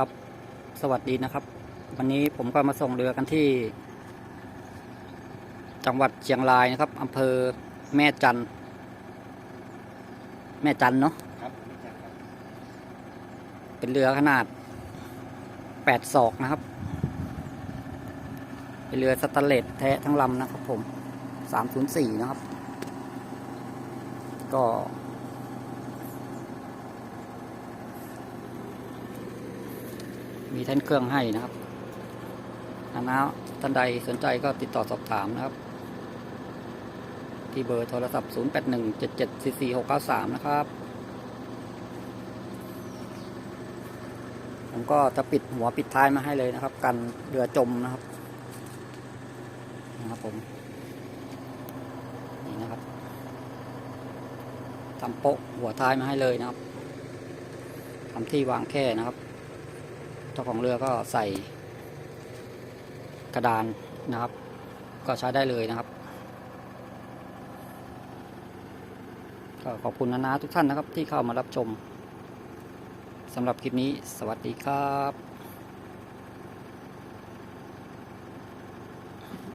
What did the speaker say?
ครับ สวัสดีนะครับ วันนี้ผมก็มาส่งเรือกันที่ จังหวัดเชียงรายนะครับอำเภอแม่จันทน์แม่จันทน์เนาะครับรู้จักครับ เป็นเรือขนาด8ศอกนะครับ เป็นเรือสแตนเลสแท้ทั้งลำนะครับผม304นะครับ ก็ มีแท่นเครื่องให้นะครับถ้านท่านใดสนใจก็ติดต่อสอบถามนะครับ ที่เบอร์โทรศัพท์ 0817744693 นะครับ ผมก็จะปิดหัวปิดท้ายมาให้เลยนะครับ กันเรือจมนะครับนะครับผมนี่นะครับทำโป๊ะหัวท้ายมาให้เลยนะครับทำที่วางแค่นะครับ เจ้าของเรือก็ใส่กระดานนะครับ ก็ใช้ได้เลยนะครับก็ขอบคุณนะนะทุกท่านนะครับที่เข้ามารับชมสำหรับคลิปนี้ สวัสดีครับ